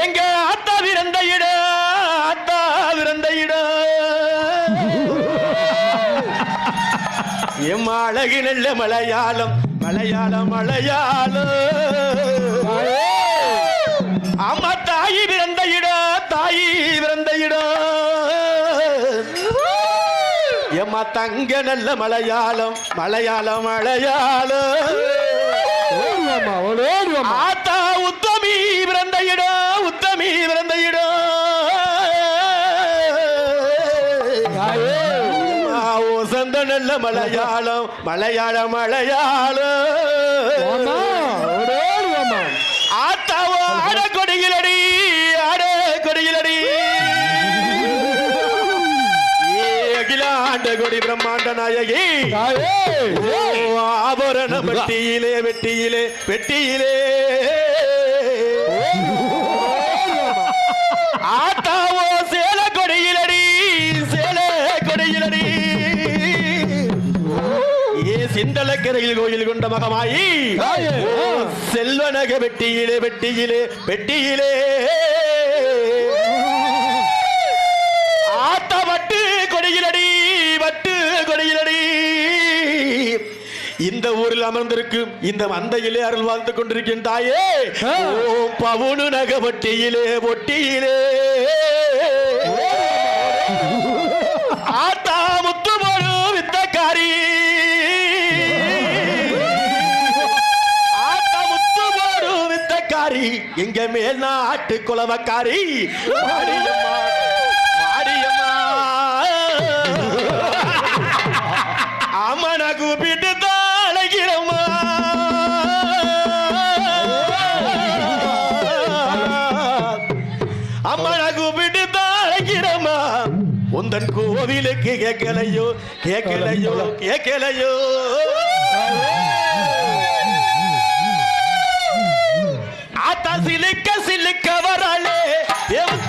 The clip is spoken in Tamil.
எங்க ஆத்தா பிறந்த இடம் ஆத்தா பிறந்த இடம் எம் அழகு நல்ல மலையாளம் மலையாளம் மலையாளம். அம்மா தாயி பிறந்த இடம் தாயி பிறந்த இடம் எம்மா தங்க நல்ல மலையாளம் மலையாளம். மலையாளம் நல்ல மலையாளம்? மலையாளம் மலையாளம். ஆத்தாவோ ஆட கொடியிலடி ஆட கொடியிலடி. ஏ அகிலாண்ட கொடி பிரம்மாண்ட நாயகி. ஆபரண வெட்டியிலே வெட்டியிலே. வெட்டியிலே ஆத்தாவோ சேல சிந்தலக்கரையில் கோயில் கொண்ட மகமாயி. ஓ செல்வனக வெட்டியிலே வெட்டியிலே வெட்டியிலே ஆத்த வட்டு கொடியிலடி வட்டு கொடியிலடி இந்த ஊரில் அமர்ந்திருக்கும் இந்த மந்தையிலே அருள் வாழ்ந்து கொண்டிருக்கின்ற தாயே. ஓம் பவுனு நக வட்டியிலே ஒட்டியிலே ஆத்தா வித்தக்காரி எங்க மேல் நாட்டு குலவக்காரி. வாடியம்மா வாடியம்மா அம்மனை கூப்பிட்டு தாழகிறம்மா அம்மனை கூப்பிட்டு தாழகிறம்மா உந்தன் கோவிலுக்கு கேட்கலையோ கேட்கலையோ. கேட்கலையோ. பார்த்தா சிலுக்க சிலுக்க வராளே. எவ்வளவு